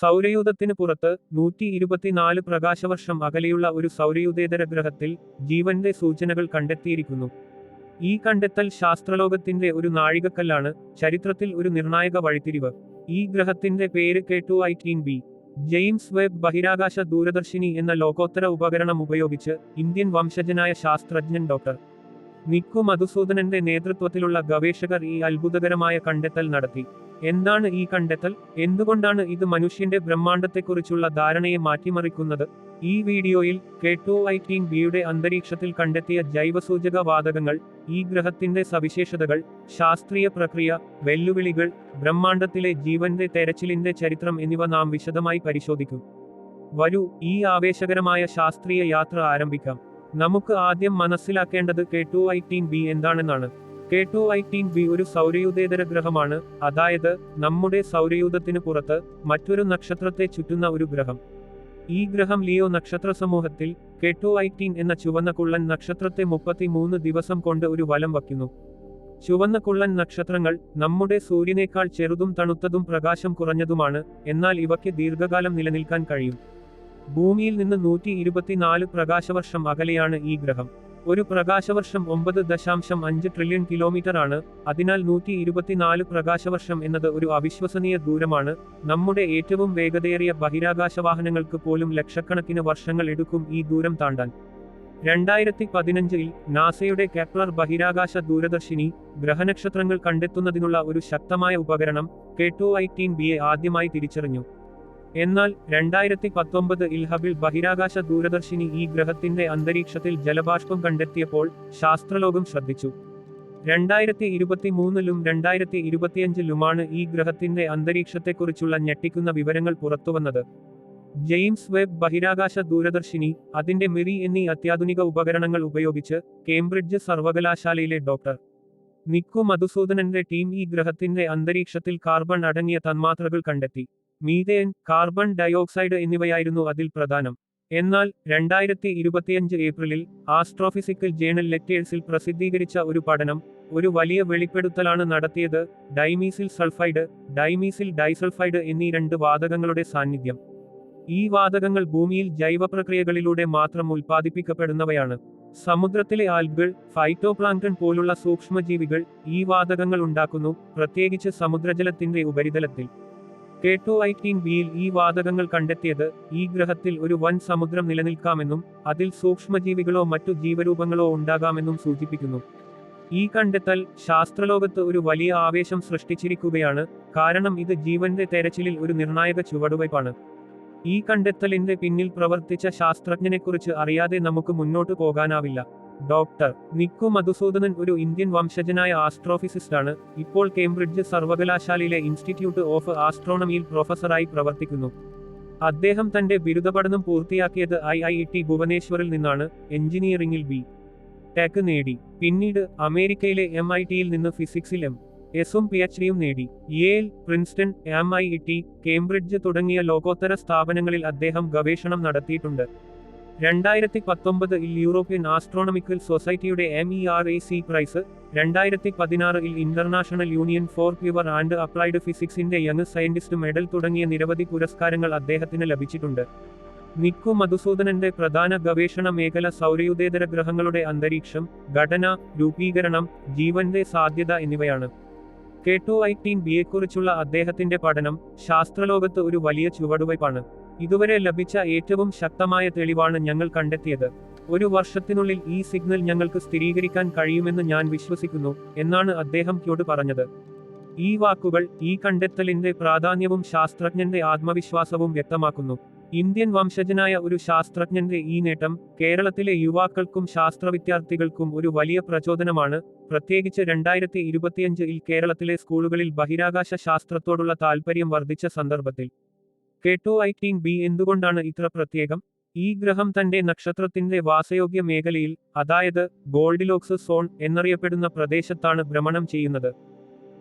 സൗരയൂഥത്തിന് പുറത്ത് നൂറ്റി ഇരുപത്തിനാല് പ്രകാശവർഷം അകലെയുള്ള ഒരു സൗരയൂഥേതര ഗ്രഹത്തിൽ ജീവന്റെ സൂചനകൾ കണ്ടെത്തിയിരിക്കുന്നു. ഈ കണ്ടെത്തൽ ശാസ്ത്രലോകത്തിന്റെ ഒരു നാഴികക്കല്ലാണ് ചരിത്രത്തിൽ ഒരു നിർണായക വഴിത്തിരിവ്. ഈ ഗ്രഹത്തിന്റെ പേര് കേട്ടു ഐറ്റീൻ ബി. ജെയിംസ് വെബ് ബഹിരാകാശ ദൂരദർശിനി എന്ന ലോകോത്തര ഉപകരണം ഉപയോഗിച്ച് ഇന്ത്യൻ വംശജനായ ശാസ്ത്രജ്ഞൻ ഡോക്ടർ നിക്കു മധുസൂദനന്റെ നേതൃത്വത്തിലുള്ള ഗവേഷകർ ഈ അത്ഭുതകരമായ കണ്ടെത്തൽ നടത്തി. എന്താണ് ഈ കണ്ടെത്തൽ? എന്തുകൊണ്ടാണ് ഇത് മനുഷ്യന്റെ ബ്രഹ്മാണ്ടത്തെക്കുറിച്ചുള്ള ധാരണയെ മാറ്റിമറിക്കുന്നത്? ഈ വീഡിയോയിൽ കെട്ടു ഐറ്റീൻ ബിയുടെ അന്തരീക്ഷത്തിൽ കണ്ടെത്തിയ ജൈവസൂചക വാതകങ്ങൾ ഈ ഗ്രഹത്തിന്റെ സവിശേഷതകൾ ശാസ്ത്രീയ പ്രക്രിയ വെല്ലുവിളികൾ ബ്രഹ്മാണ്ടത്തിലെ ജീവന്റെ തെരച്ചിലിന്റെ ചരിത്രം എന്നിവ നാം വിശദമായി പരിശോധിക്കും. വരൂ ഈ ആവേശകരമായ ശാസ്ത്രീയ യാത്ര ആരംഭിക്കാം. നമുക്ക് ആദ്യം മനസ്സിലാക്കേണ്ടത് കെട്ടു ഐറ്റീൻ ബി എന്താണെന്നാണ്. കെട്ടു ഐറ്റീൻ ബി ഒരു സൗരയൂഥേതര ഗ്രഹമാണ്. അതായത് നമ്മുടെ സൗരയൂഥത്തിന് പുറത്ത് മറ്റൊരു നക്ഷത്രത്തെ ചുറ്റുന്ന ഒരു ഗ്രഹം. ഈ ഗ്രഹം ലിയോ നക്ഷത്ര സമൂഹത്തിൽ കെട്ടു ഐറ്റീൻ എന്ന ചുവന്ന കുള്ളൻ നക്ഷത്രത്തെ മുപ്പത്തിമൂന്ന് ദിവസം കൊണ്ട് ഒരു വലം വയ്ക്കുന്നു. ചുവന്ന കുള്ളൻ നക്ഷത്രങ്ങൾ നമ്മുടെ സൂര്യനേക്കാൾ ചെറുതും തണുത്തതും പ്രകാശം കുറഞ്ഞതുമാണ് എന്നാൽ ഇവയ്ക്ക് ദീർഘകാലം നിലനിൽക്കാൻ കഴിയും. ഭൂമിയിൽ നിന്ന് നൂറ്റി ഇരുപത്തിനാല് പ്രകാശവർഷം അകലെയാണ് ഈ ഗ്രഹം. ഒരു പ്രകാശവർഷം ഒമ്പത് ദശാംശം അഞ്ച് ട്രില്യൺ കിലോമീറ്റർ ആണ്. അതിനാൽ നൂറ്റി ഇരുപത്തിനാല് പ്രകാശവർഷം എന്നത് ഒരു അവിശ്വസനീയ ദൂരമാണ്. നമ്മുടെ ഏറ്റവും വേഗതയേറിയ ബഹിരാകാശ വാഹനങ്ങൾക്ക് പോലും ലക്ഷക്കണക്കിന് വർഷങ്ങൾ എടുക്കും ഈ ദൂരം താണ്ടാൻ. രണ്ടായിരത്തി പതിനഞ്ചിൽ നാസയുടെ കെപ്ലർ ബഹിരാകാശ ദൂരദർശിനി ഗ്രഹനക്ഷത്രങ്ങൾ കണ്ടെത്തുന്നതിനുള്ള ഒരു ശക്തമായ ഉപകരണം കെ ടു ഐ ടീൻ ബിയെ ആദ്യമായി തിരിച്ചറിഞ്ഞു. എന്നാൽ രണ്ടായിരത്തി പത്തൊമ്പത് ഇൽഹബിൽ ബഹിരാകാശ ദൂരദർശിനി ഈ ഗ്രഹത്തിന്റെ അന്തരീക്ഷത്തിൽ ജലബാഷ്പം കണ്ടെത്തിയപ്പോൾ ശാസ്ത്രലോകം ശ്രദ്ധിച്ചു. രണ്ടായിരത്തി ഇരുപത്തി മൂന്നിലും രണ്ടായിരത്തി ഇരുപത്തിയഞ്ചിലുമാണ് ഈ ഗ്രഹത്തിന്റെ അന്തരീക്ഷത്തെക്കുറിച്ചുള്ള ഞെട്ടിക്കുന്ന വിവരങ്ങൾ പുറത്തുവന്നത്. ജെയിംസ് വെബ് ബഹിരാകാശ ദൂരദർശിനി അതിന്റെ മിറി എന്നീ അത്യാധുനിക ഉപകരണങ്ങൾ ഉപയോഗിച്ച് കേംബ്രിഡ്ജ് സർവകലാശാലയിലെ ഡോക്ടർ. നിക്കു മധുസൂദനന്റെ ടീം ഈ ഗ്രഹത്തിന്റെ അന്തരീക്ഷത്തിൽ കാർബൺ അടങ്ങിയ തന്മാത്രകൾ കണ്ടെത്തി. മീഥേൻ കാർബൺ ഡയോക്സൈഡ് എന്നിവയായിരുന്നു അതിൽ പ്രധാനം. എന്നാൽ രണ്ടായിരത്തി ഇരുപത്തിയഞ്ച് ഏപ്രിലിൽ ആസ്ട്രോഫിസിക്കൽ ജേണൽ ലെറ്റേഴ്സിൽ പ്രസിദ്ധീകരിച്ച ഒരു പഠനം ഒരു വലിയ വെളിപ്പെടുത്തലാണ് നടത്തിയത് ഡൈമീസിൽ സൾഫൈഡ് ഡൈമീസിൽ ഡൈസൾഫൈഡ് എന്നീ രണ്ട് വാതകങ്ങളുടെ സാന്നിധ്യം. ഈ വാതകങ്ങൾ ഭൂമിയിൽ ജൈവപ്രക്രിയകളിലൂടെ മാത്രം ഉൽപ്പാദിപ്പിക്കപ്പെടുന്നവയാണ്. സമുദ്രത്തിലെ ആൽഗൾ ഫൈറ്റോപ്ലാങ്ടൺ പോലുള്ള സൂക്ഷ്മജീവികൾ ഈ വാതകങ്ങൾ ഉണ്ടാക്കുന്നു പ്രത്യേകിച്ച് സമുദ്രജലത്തിന്റെ ഉപരിതലത്തിൽ. കേട്ടു ഐറ്റീൻ ബിയിൽ ഈ വാതകങ്ങൾ കണ്ടെത്തിയത് ഈ ഗ്രഹത്തിൽ ഒരു വൻ സമുദ്രം നിലനിൽക്കാമെന്നും അതിൽ സൂക്ഷ്മജീവികളോ മറ്റു ജീവരൂപങ്ങളോ ഉണ്ടാകാമെന്നും സൂചിപ്പിക്കുന്നു. ഈ കണ്ടെത്തൽ ശാസ്ത്രലോകത്ത് ഒരു വലിയ ആവേശം സൃഷ്ടിച്ചിരിക്കുകയാണ് കാരണം ഇത് ജീവന്റെ തെരച്ചിലിൽ ഒരു നിർണായക ചുവടുവയ്പാണ്. ഈ കണ്ടെത്തലിന്റെ പിന്നിൽ പ്രവർത്തിച്ച ശാസ്ത്രജ്ഞനെക്കുറിച്ച് അറിയാതെ നമുക്ക് മുന്നോട്ട് പോകാനാവില്ല. ഡോക്ടർ നിക്കു മധുസൂദനൻ ഒരു ഇന്ത്യൻ വംശജനായ ആസ്ട്രോഫിസിസ്റ്റാണ്. ഇപ്പോൾ കേംബ്രിഡ്ജ് സർവകലാശാലയിലെ ഇൻസ്റ്റിറ്റ്യൂട്ട് ഓഫ് ആസ്ട്രോണമിയിൽ പ്രൊഫസറായി പ്രവർത്തിക്കുന്നു. അദ്ദേഹം തന്റെ ബിരുദ പൂർത്തിയാക്കിയത് ഐ ഐ ടി ഭുവനേശ്വറിൽ നിന്നാണ്. എഞ്ചിനീയറിംഗിൽ ബി. ടെക് നേടി. പിന്നീട് അമേരിക്കയിലെ എം ഐ ടിയിൽ നിന്ന് ഫിസിക്സിൽ എം എസും പി എച്ച് ഡിയും നേടി. Yale Princeton M I T Cambridge തുടങ്ങിയ ലോകോത്തര സ്ഥാപനങ്ങളിൽ അദ്ദേഹം ഗവേഷണം നടത്തിയിട്ടുണ്ട്. രണ്ടായിരത്തി പത്തൊമ്പതിൽ യൂറോപ്യൻ ആസ്ട്രോണമിക്കൽ സൊസൈറ്റിയുടെ M E R A C prize രണ്ടായിരത്തി പതിനാറിൽ international union for pure and applied ഫിസിക്സിന്റെ young scientist medal തുടങ്ങിയ നിരവധി പുരസ്കാരങ്ങൾ അദ്ദേഹത്തിന് ലഭിച്ചിട്ടുണ്ട്. നിക്കു മധുസൂദനന്റെ പ്രധാന ഗവേഷണ മേഖല സൗരയുതേതര ഗ്രഹങ്ങളുടെ അന്തരീക്ഷം ഘടന രൂപീകരണം ജീവന്റെ സാധ്യത എന്നിവയാണ്. കേട്ടു ഐറ്റീൻ ബിയെക്കുറിച്ചുള്ള അദ്ദേഹത്തിന്റെ പഠനം ശാസ്ത്രലോകത്ത് ഒരു വലിയ ചുവടുവയ്പാണ് ഇതുവരെ ലഭിച്ച ഏറ്റവും ശക്തമായ തെളിവാണ് ഞങ്ങൾ കണ്ടെത്തിയത്. ഒരു വർഷത്തിനുള്ളിൽ ഈ സിഗ്നൽ ഞങ്ങൾക്ക് സ്ഥിരീകരിക്കാൻ കഴിയുമെന്ന് ഞാൻ വിശ്വസിക്കുന്നു എന്നാണ് അദ്ദേഹം ക്യോട് പറഞ്ഞത്. ഈ വാക്കുകൾ ഈ കണ്ടെത്തലിന്റെ പ്രാധാന്യവും ശാസ്ത്രജ്ഞന്റെ ആത്മവിശ്വാസവും വ്യക്തമാക്കുന്നു. ഇന്ത്യൻ വംശജനായ ഒരു ശാസ്ത്രജ്ഞന്റെ ഈ നേട്ടം കേരളത്തിലെ യുവാക്കൾക്കും ശാസ്ത്ര വിദ്യാർത്ഥികൾക്കും ഒരു വലിയ പ്രചോദനമാണ്. പ്രത്യേകിച്ച് രണ്ടായിരത്തി ഇരുപത്തിയഞ്ചിൽ കേരളത്തിലെ സ്കൂളുകളിൽ ബഹിരാകാശ ശാസ്ത്രത്തോടുള്ള താൽപര്യം വർദ്ധിച്ച സന്ദർഭത്തിൽ. കേട്ടു ഐറ്റീൻ ബി എന്തുകൊണ്ടാണ് ഇത്ര പ്രത്യേകം? ഈ ഗ്രഹം തന്റെ നക്ഷത്രത്തിന്റെ വാസയോഗ്യ മേഖലയിൽ അതായത് ഗോൾഡിലോക്സ് സോൺ എന്നറിയപ്പെടുന്ന പ്രദേശത്താണ് ഭ്രമണം ചെയ്യുന്നത്.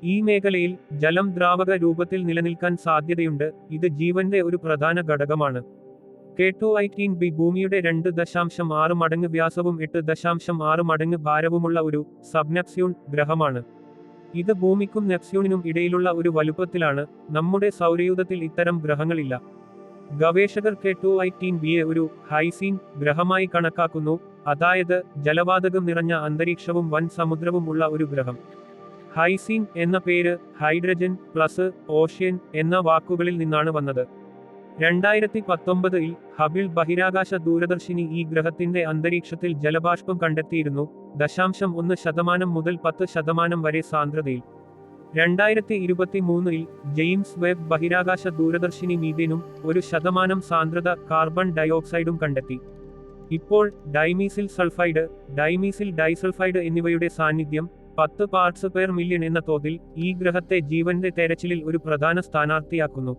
ഈ മേഖലയിൽ ജലം ദ്രാവക രൂപത്തിൽ നിലനിൽക്കാൻ സാധ്യതയുണ്ട് ഇത് ജീവന്റെ ഒരു പ്രധാന ഘടകമാണ്. കേട്ടു ഐറ്റീൻ ബി ഭൂമിയുടെ രണ്ട് ദശാംശം ആറ് മടങ്ങ് വ്യാസവും എട്ട് ദശാംശം ആറ് മടങ്ങ് ഭാരവുമുള്ള ഒരു സബ്നെപ്സ്യൂൺ ഗ്രഹമാണ്. ഇത് ഭൂമിക്കും നെപ്സ്യൂണിനും ഇടയിലുള്ള ഒരു വലുപ്പത്തിലാണ്. നമ്മുടെ സൗരയൂഥത്തിൽ ഇത്തരം ഗ്രഹങ്ങളില്ല. ഗവേഷകർ കെ ടു ഐറ്റീൻ ബിയെ ഒരു ഹൈസീൻ ഗ്രഹമായി കണക്കാക്കുന്നു. അതായത് ജലവാതകം നിറഞ്ഞ അന്തരീക്ഷവും വൻ സമുദ്രവും ഉള്ള ഒരു ഗ്രഹം. ഹൈസീൻ എന്ന പേര് ഹൈഡ്രജൻ പ്ലസ് ഓഷ്യൻ എന്ന വാക്കുകളിൽ നിന്നാണ് വന്നത്. രണ്ടായിരത്തി പത്തൊമ്പതിൽ ഹബിൾ ബഹിരാകാശ ദൂരദർശിനി ഈ ഗ്രഹത്തിന്റെ അന്തരീക്ഷത്തിൽ ജലബാഷ്പം കണ്ടെത്തിയിരുന്നു ദശാംശം ഒന്ന് ശതമാനം മുതൽ പത്ത് ശതമാനം വരെ സാന്ദ്രതയിൽ. രണ്ടായിരത്തി ഇരുപത്തി മൂന്നിൽ ജെയിംസ് വെബ് ബഹിരാകാശ ദൂരദർശിനി മീഥേനും ഒരു ശതമാനം സാന്ദ്രത കാർബൺ ഡയോക്സൈഡും കണ്ടെത്തി. ഇപ്പോൾ ഡൈമീസിൽ സൾഫൈഡ് ഡൈമീസിൽ ഡൈസൾഫൈഡ് എന്നിവയുടെ സാന്നിധ്യം പത്ത് പാർട്സ് പെർ മില്യൺ എന്ന തോതിൽ ഈ ഗ്രഹത്തെ ജീവന്റെ തെരച്ചിലിൽ ഒരു പ്രധാന സ്ഥാനാർത്ഥിയാക്കുന്നു.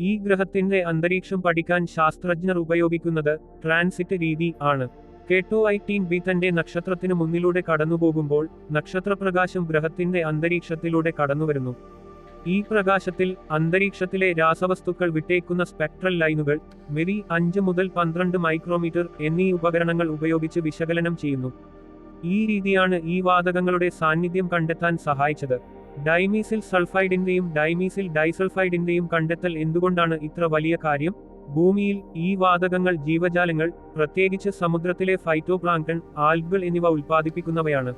ഈ ഗ്രഹത്തിന്റെ അന്തരീക്ഷം പഠിക്കാൻ ശാസ്ത്രജ്ഞർ ഉപയോഗിക്കുന്നത് ട്രാൻസിറ്റ് രീതി ആണ്. കേട്ടോ ഐ ടീം ബി തന്റെ നക്ഷത്രത്തിന് മുന്നിലൂടെ കടന്നുപോകുമ്പോൾ നക്ഷത്രപ്രകാശം ഗ്രഹത്തിന്റെ അന്തരീക്ഷത്തിലൂടെ കടന്നുവരുന്നു. ഈ പ്രകാശത്തിൽ അന്തരീക്ഷത്തിലെ രാസവസ്തുക്കൾ വിട്ടേക്കുന്ന സ്പെക്ട്രൽ ലൈനുകൾ മെറി അഞ്ച് മുതൽ പന്ത്രണ്ട് മൈക്രോമീറ്റർ എന്നീ ഉപകരണങ്ങൾ ഉപയോഗിച്ച് വിശകലനം ചെയ്യുന്നു. ഈ രീതിയാണ് ഈ വാതകങ്ങളുടെ സാന്നിധ്യം കണ്ടെത്താൻ സഹായിച്ചത്. ഡൈമീസിൽ സൾഫൈഡിന്റെയും ഡൈമീസിൽ ഡൈസൾഫൈഡിന്റെയും കണ്ടെത്തൽ എന്തുകൊണ്ടാണ് ഇത്ര വലിയ കാര്യം? ഭൂമിയിൽ ഈ വാതകങ്ങൾ ജീവജാലങ്ങൾ പ്രത്യേകിച്ച് സമുദ്രത്തിലെ ഫൈറ്റോപ്ലാങ്ക്ടൺ ആൽഗുകൾ എന്നിവ ഉൽപ്പാദിപ്പിക്കുന്നവയാണ്.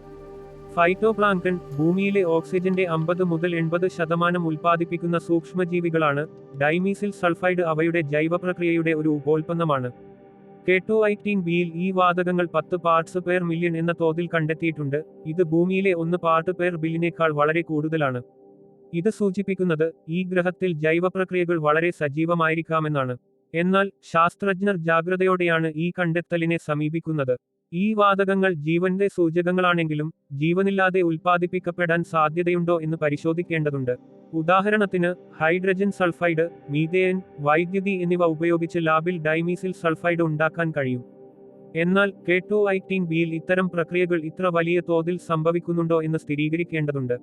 ഫൈറ്റോപ്ലാങ്ക്ടൺ ഭൂമിയിലെ ഓക്സിജന്റെ അമ്പത് മുതൽ എൺപത് ശതമാനം ഉൽപ്പാദിപ്പിക്കുന്ന സൂക്ഷ്മജീവികളാണ്. ഡൈമീസിൽ സൾഫൈഡ് അവയുടെ ജൈവപ്രക്രിയയുടെ ഒരു ഉപോൽപ്പന്നമാണ്. കെ ടു ഐറ്റീൻ ബിയിൽ ഈ വാതകങ്ങൾ പത്ത് പാർട്സ് പെർ മില്യൺ എന്ന തോതിൽ കണ്ടെത്തിയിട്ടുണ്ട്. ഇത് ഭൂമിയിലെ ഒന്ന് പാർട്ട് പെർ ബില്ലിനേക്കാൾ വളരെ കൂടുതലാണ്. ഇത് സൂചിപ്പിക്കുന്നത് ഈ ഗ്രഹത്തിൽ ജൈവപ്രക്രിയകൾ വളരെ സജീവമായിരിക്കാമെന്നാണ്. എന്നാൽ ശാസ്ത്രജ്ഞർ ജാഗ്രതയോടെയാണ് ഈ കണ്ടെത്തലിനെ സമീപിക്കുന്നത്. ഈ വാതകങ്ങൾ ജീവന്റെ സൂചകങ്ങളാണെങ്കിലും ജീവനില്ലാതെ ഉൽപ്പാദിപ്പിക്കപ്പെടാൻ സാധ്യതയുണ്ടോ എന്ന് പരിശോധിക്കേണ്ടതുണ്ട്. ഉദാഹരണത്തിന് ഹൈഡ്രജൻ സൾഫൈഡ് മീതേൻ വൈദ്യുതി എന്നിവ ഉപയോഗിച്ച് ലാബിൽ ഡൈമീസിൽ സൾഫൈഡ് ഉണ്ടാക്കാൻ കഴിയും. എന്നാൽ കെ ടു ഐറ്റീൻ ബിയിൽ ഇത്തരം പ്രക്രിയകൾ ഇത്ര വലിയ തോതിൽ സംഭവിക്കുന്നുണ്ടോ എന്ന് സ്ഥിരീകരിക്കേണ്ടതുണ്ട്.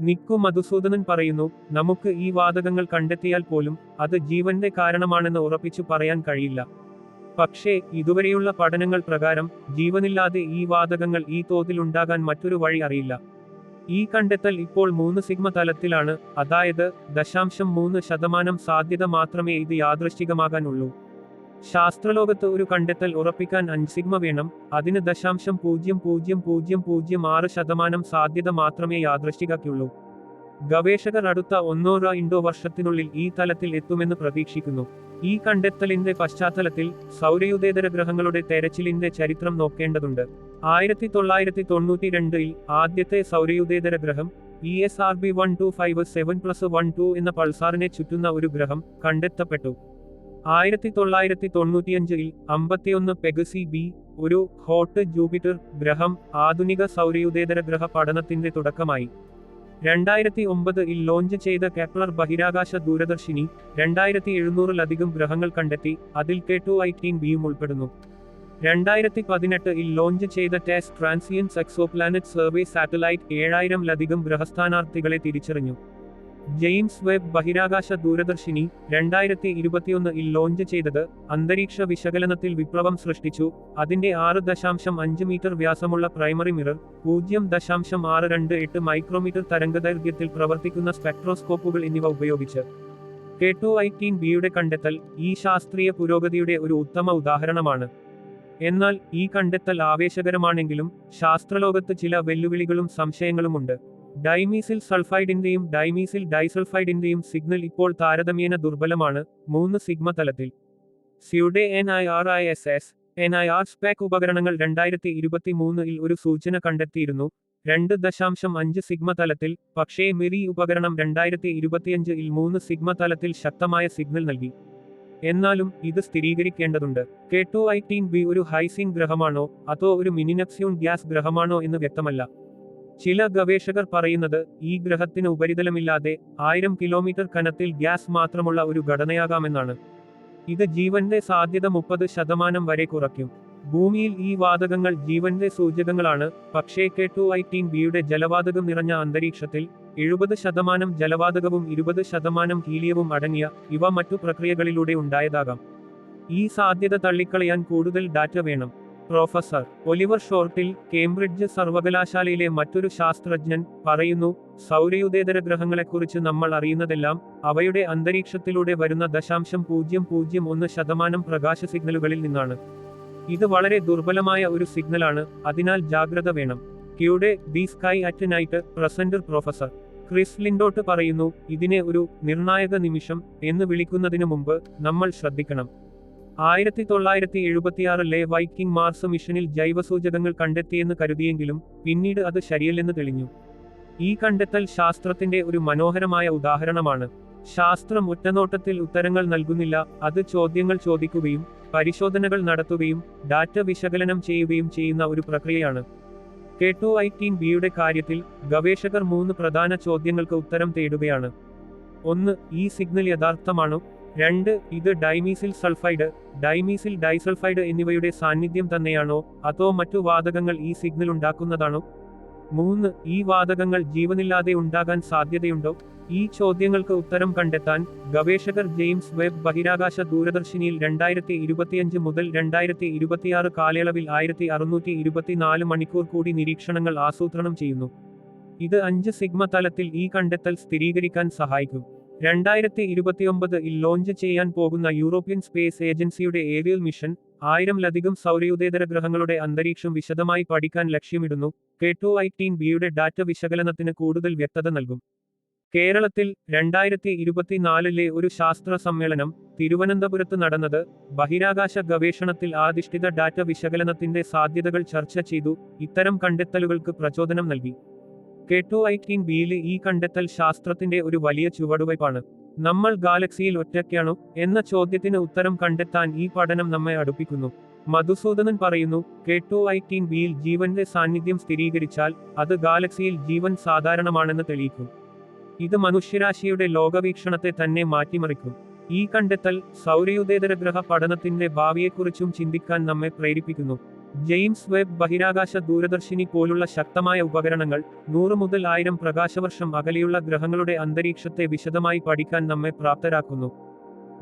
നിക്കു മധുസൂദനൻ പറയുന്നു നമുക്ക് ഈ വാതകങ്ങൾ കണ്ടെത്തിയാൽ പോലും അത് ജീവന്റെ കാരണമാണെന്ന് ഉറപ്പിച്ചു പറയാൻ കഴിയില്ല. പക്ഷേ ഇതുവരെയുള്ള പഠനങ്ങൾ പ്രകാരം ജീവനില്ലാതെ ഈ വാതകങ്ങൾ ഈ തോതിൽ ഉണ്ടാകാൻ മറ്റൊരു വഴി അറിയില്ല. ഈ കണ്ടെത്തൽ ഇപ്പോൾ മൂന്ന് സിഗ്മ തലത്തിലാണ് അതായത് ദശാംശം മൂന്ന് ശതമാനം സാധ്യത മാത്രമേ ഇത് യാദൃശ്ചികമാകാനുള്ളൂ. ശാസ്ത്രലോകത്ത് ഒരു കണ്ടെത്തൽ ഉറപ്പിക്കാൻ അഞ്ച് സിഗ്മ വേണം അതിന് ദശാംശം പൂജ്യം പൂജ്യം പൂജ്യം പൂജ്യം ആറ് ശതമാനം സാധ്യത മാത്രമേ യാദൃശ്ചികയ്ക്കുള്ളൂ. ഗവേഷകർ അടുത്ത ഒന്നോ രണ്ടോ വർഷത്തിനുള്ളിൽ ഈ തലത്തിൽ എത്തുമെന്ന് പ്രതീക്ഷിക്കുന്നു. ഈ കണ്ടെത്തലിന്റെ പശ്ചാത്തലത്തിൽ സൗരയുധേതര ഗ്രഹങ്ങളുടെ തെരച്ചിലിന്റെ ചരിത്രം നോക്കേണ്ടതുണ്ട്. ആയിരത്തി തൊള്ളായിരത്തി തൊണ്ണൂറ്റി രണ്ടിൽ ആദ്യത്തെ സൗരയുധേതര ഗ്രഹം E S R B one two five seven plus one two എന്ന പൾസാറിനെ ചുറ്റുന്ന ഒരു ഗ്രഹം കണ്ടെത്തപ്പെട്ടു. ആയിരത്തി തൊള്ളായിരത്തി തൊണ്ണൂറ്റിയഞ്ചിൽ അമ്പത്തിയൊന്ന് പെഗസി ബി ഒരു ഹോട്ട് ജൂപിറ്റർ ഗ്രഹം ആധുനിക സൗരയുധേതര ഗ്രഹ പഠനത്തിന്റെ തുടക്കമായി. രണ്ടായിരത്തി ഒമ്പതിൽ ലോഞ്ച് ചെയ്ത കെപ്ലർ ബഹിരാകാശ ദൂരദർശിനി രണ്ടായിരത്തി എഴുന്നൂറിലധികം ഗ്രഹങ്ങൾ കണ്ടെത്തി അതിൽ കെ ടു ഐറ്റീൻ ബിയും ഉൾപ്പെടുന്നു. രണ്ടായിരത്തി പതിനെട്ടിൽ ലോഞ്ച് ചെയ്ത test transients exoplanet survey satellite ഏഴായിരംലധികം ഗ്രഹസ്ഥാനാർത്ഥികളെ തിരിച്ചറിഞ്ഞു. ജെയിംസ് വെബ് ബഹിരാകാശ ദൂരദർശിനി രണ്ടായിരത്തി ഇരുപത്തിയൊന്നിൽ ലോഞ്ച് ചെയ്തത് അന്തരീക്ഷ വിശകലനത്തിൽ വിപ്ലവം സൃഷ്ടിച്ചു. അതിന്റെ ആറ് ദശാംശം അഞ്ച് മീറ്റർ വ്യാസമുള്ള പ്രൈമറി മിറർ പൂജ്യം ദശാംശം ആറ് രണ്ട് എട്ട് മൈക്രോമീറ്റർ തരംഗദൈർഘ്യത്തിൽ പ്രവർത്തിക്കുന്ന സ്പെക്ട്രോസ്കോപ്പുകൾ എന്നിവ ഉപയോഗിച്ച്. കെ ടു ഐറ്റീൻ ബിയുടെ കണ്ടെത്തൽ ഈ ശാസ്ത്രീയ പുരോഗതിയുടെ ഒരു ഉത്തമ ഉദാഹരണമാണ്. എന്നാൽ ഈ കണ്ടെത്തൽ ആവേശകരമാണെങ്കിലും ശാസ്ത്രലോകത്ത് ചില വെല്ലുവിളികളും സംശയങ്ങളുമുണ്ട്. ഡൈമീസിൽ സൾഫൈഡിന്റെയും ഡൈമീസിൽ ഡൈസൾഫൈഡിന്റെയും സിഗ്നൽ ഇപ്പോൾ താരതമ്യേന ദുർബലമാണ്. മൂന്ന് സിഗ്മ തലത്തിൽ. സ്യൂഡെ N I R I S S N I R spec ഉപകരണങ്ങൾ രണ്ടായിരത്തി ഇരുപത്തി മൂന്നിൽ ഒരു സൂചന കണ്ടെത്തിയിരുന്നു. രണ്ട് ദശാംശം അഞ്ച് സിഗ്മ തലത്തിൽ പക്ഷേ മെറി ഉപകരണം രണ്ടായിരത്തി ഇരുപത്തിയഞ്ചിൽ മൂന്ന് സിഗ്മ തലത്തിൽ ശക്തമായ സിഗ്നൽ നൽകി. എന്നാലും ഇത് സ്ഥിരീകരിക്കേണ്ടതുണ്ട്. കെ ടു ടീൻ ബി ഒരു ഹൈസിൻ ഗ്രഹമാണോ അതോ ഒരു മിനിനപ്സ്യൂൺ ഗ്യാസ് ഗ്രഹമാണോ എന്ന് വ്യക്തമല്ല. ചില ഗവേഷകർ പറയുന്നത് ഈ ഗ്രഹത്തിന് ഉപരിതലമില്ലാതെ ആയിരം കിലോമീറ്റർ കനത്തിൽ ഗ്യാസ് മാത്രമുള്ള ഒരു ഘടനയാകാമെന്നാണ്. ഇത് ജീവന്റെ സാധ്യത മുപ്പത് ശതമാനം വരെ കുറയ്ക്കും. ഭൂമിയിൽ ഈ വാതകങ്ങൾ ജീവന്റെ സൂചകങ്ങളാണ്. പക്ഷേ കെ ടു ഐറ്റീൻ ബിയുടെ ജലവാതകം നിറഞ്ഞ അന്തരീക്ഷത്തിൽ എഴുപത് ശതമാനം ജലവാതകവും ഇരുപത് ശതമാനം ഹീലിയവും അടങ്ങിയ ഇവ മറ്റു പ്രക്രിയകളിലൂടെ ഉണ്ടായതാകാം. ഈ സാധ്യത തള്ളിക്കളയാൻ കൂടുതൽ ഡാറ്റ വേണം. പ്രൊഫസർ ഒലിവർ ഷോർട്ടിൽ കേംബ്രിഡ്ജ് സർവകലാശാലയിലെ മറ്റൊരു ശാസ്ത്രജ്ഞൻ പറയുന്നു സൗരയുദേതര ഗ്രഹങ്ങളെക്കുറിച്ച് നമ്മൾ അറിയുന്നതെല്ലാം അവയുടെ അന്തരീക്ഷത്തിലൂടെ വരുന്ന ദശാംശം പൂജ്യം പൂജ്യം ഒന്ന് ശതമാനം പ്രകാശ സിഗ്നലുകളിൽ നിന്നാണ്. ഇത് വളരെ ദുർബലമായ ഒരു സിഗ്നലാണ് അതിനാൽ ജാഗ്രത വേണം. ക്യൂടെ the sky at night presenter professor Chris Lintott പറയുന്നു ഇതിനെ ഒരു നിർണായക നിമിഷം എന്ന് വിളിക്കുന്നതിന് മുമ്പ് നമ്മൾ ശ്രദ്ധിക്കണം. ആയിരത്തി തൊള്ളായിരത്തി എഴുപത്തിയാറിലെ വൈക്കിംഗ് മാർസ് മിഷനിൽ ജൈവസൂചകങ്ങൾ കണ്ടെത്തിയെന്ന് കരുതിയെങ്കിലും പിന്നീട് അത് ശരിയല്ലെന്ന് തെളിഞ്ഞു. ഈ കണ്ടെത്തൽ ശാസ്ത്രത്തിന്റെ ഒരു മനോഹരമായ ഉദാഹരണമാണ്. ശാസ്ത്രം ഒറ്റനോട്ടത്തിൽ ഉത്തരങ്ങൾ നൽകുന്നില്ല അത് ചോദ്യങ്ങൾ ചോദിക്കുകയും പരിശോധനകൾ നടത്തുകയും ഡാറ്റ വിശകലനം ചെയ്യുകയും ചെയ്യുന്ന ഒരു പ്രക്രിയയാണ്. കെ ടു ഐറ്റീൻ ബിയുടെ കാര്യത്തിൽ ഗവേഷകർ മൂന്ന് പ്രധാന ചോദ്യങ്ങൾക്ക് ഉത്തരം തേടുകയാണ്. ഒന്ന് ഈ സിഗ്നൽ യഥാർത്ഥമാണോ? രണ്ട് ഇത് ഡൈമീസിൽ സൾഫൈഡ് ഡൈമീസിൽ ഡൈസൾഫൈഡ് എന്നിവയുടെ സാന്നിധ്യം തന്നെയാണോ? അതോ മറ്റു വാതകങ്ങൾ ഈ സിഗ്നൽ ഉണ്ടാക്കുന്നതാണോ? മൂന്ന് ഈ വാതകങ്ങൾ ജീവനില്ലാതെ ഉണ്ടാകാൻ സാധ്യതയുണ്ടോ? ഈ ചോദ്യങ്ങൾക്ക് ഉത്തരം കണ്ടെത്താൻ ഗവേഷകർ ജെയിംസ് വെബ് ബഹിരാകാശ ദൂരദർശിനിയിൽ രണ്ടായിരത്തി ഇരുപത്തിയഞ്ച് മുതൽ രണ്ടായിരത്തി ഇരുപത്തിയാറ് കാലയളവിൽ ആയിരത്തി അറുന്നൂറ്റി ഇരുപത്തിനാല് മണിക്കൂർ കൂടി നിരീക്ഷണങ്ങൾ ആസൂത്രണം ചെയ്യുന്നു. ഇത് അഞ്ച് സിഗ്മ തലത്തിൽ ഈ കണ്ടെത്തൽ സ്ഥിരീകരിക്കാൻ സഹായിക്കും. രണ്ടായിരത്തി ഇരുപത്തിയൊമ്പതിൽ ലോഞ്ച് ചെയ്യാൻ പോകുന്ന യൂറോപ്യൻ സ്പേസ് ഏജൻസിയുടെ ഏരിയൽ മിഷൻ ആയിരംലധികം സൗരയുതേതര ഗ്രഹങ്ങളുടെ അന്തരീക്ഷം വിശദമായി പഠിക്കാൻ ലക്ഷ്യമിടുന്നു. കെ ടു ഐറ്റീൻ ബിയുടെ ഡാറ്റ വിശകലനത്തിന് കൂടുതൽ വ്യക്തത നൽകും. കേരളത്തിൽ രണ്ടായിരത്തി ഇരുപത്തിനാലിലെ ഒരു ശാസ്ത്ര സമ്മേളനം തിരുവനന്തപുരത്ത് നടന്നത് ബഹിരാകാശ ഗവേഷണത്തിൽ ആധിഷ്ഠിത ഡാറ്റ വിശകലനത്തിന്റെ സാധ്യതകൾ ചർച്ച ചെയ്തു. ഇത്തരം കണ്ടെത്തലുകൾക്ക് പ്രചോദനം നൽകി. കെ ടു ഐറ്റീൻ ബിയിലെ ഈ കണ്ടെത്തൽ ശാസ്ത്രത്തിന്റെ ഒരു വലിയ ചുവടുവയ്പാണ്. നമ്മൾ ഗാലക്സിയിൽ ഒറ്റയ്ക്കാണോ എന്ന ചോദ്യത്തിന് ഉത്തരം കണ്ടെത്താൻ ഈ പഠനം നമ്മെ അടുപ്പിക്കുന്നു. മധുസൂദനൻ പറയുന്നു കെ ടു ഐറ്റീൻ ബിയിൽ ജീവന്റെ സാന്നിധ്യം സ്ഥിരീകരിച്ചാൽ അത് ഗാലക്സിയിൽ ജീവൻ സാധാരണമാണെന്ന് തെളിയിക്കും. ഇത് മനുഷ്യരാശിയുടെ ലോകവീക്ഷണത്തെ തന്നെ മാറ്റിമറിക്കും. ഈ കണ്ടെത്തൽ സൗരയുദേതര ഗ്രഹ പഠനത്തിന്റെ ഭാവിയെക്കുറിച്ചും ചിന്തിക്കാൻ നമ്മെ പ്രേരിപ്പിക്കുന്നു. ജെയിംസ് വെബ് ബഹിരാകാശ ദൂരദർശിനി പോലുള്ള ശക്തമായ ഉപകരണങ്ങൾ നൂറ് മുതൽ ആയിരം പ്രകാശവർഷം അകലെയുള്ള ഗ്രഹങ്ങളുടെ അന്തരീക്ഷത്തെ വിശദമായി പഠിക്കാൻ നമ്മെ പ്രാപ്തരാക്കുന്നു.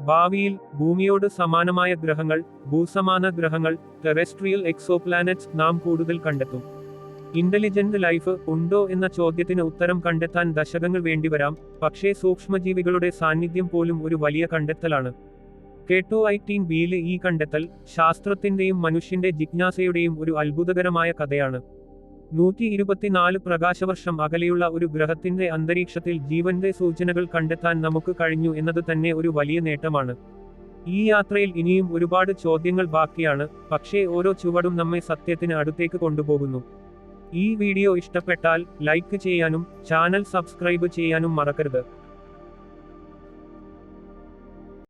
ഭാവിയിൽ ഭൂമിയോട് സമാനമായ ഗ്രഹങ്ങൾ ഭൂസമാന ഗ്രഹങ്ങൾ ടെറസ്ട്രിയൽ എക്സോപ്ലാനറ്റ്സ് നാം കൂടുതൽ കണ്ടെത്തും. ഇന്റലിജന്റ് ലൈഫ് ഉണ്ടോ എന്ന ചോദ്യത്തിന് ഉത്തരം കണ്ടെത്താൻ ദശകങ്ങൾ വേണ്ടിവരാം പക്ഷേ സൂക്ഷ്മജീവികളുടെ സാന്നിധ്യം പോലും ഒരു വലിയ കണ്ടെത്തലാണ്. കെ ടു ഐറ്റീൻ ബിയിലെ ഈ കണ്ടെത്തൽ ശാസ്ത്രത്തിന്റെയും മനുഷ്യന്റെ ജിജ്ഞാസയുടെയും ഒരു അത്ഭുതകരമായ കഥയാണ്. നൂറ്റി ഇരുപത്തിനാല് പ്രകാശവർഷം അകലെയുള്ള ഒരു ഗ്രഹത്തിന്റെ അന്തരീക്ഷത്തിൽ ജീവന്റെ സൂചനകൾ കണ്ടെത്താൻ നമുക്ക് കഴിഞ്ഞു എന്നത് തന്നെ ഒരു വലിയ നേട്ടമാണ്. ഈ യാത്രയിൽ ഇനിയും ഒരുപാട് ചോദ്യങ്ങൾ ബാക്കിയാണ് പക്ഷേ ഓരോ ചുവടും നമ്മെ സത്യത്തിന് അടുത്തേക്ക് കൊണ്ടുപോകുന്നു. ഈ വീഡിയോ ഇഷ്ടപ്പെട്ടാൽ ലൈക്ക് ചെയ്യാനും ചാനൽ സബ്സ്ക്രൈബ് ചെയ്യാനും മറക്കരുത്.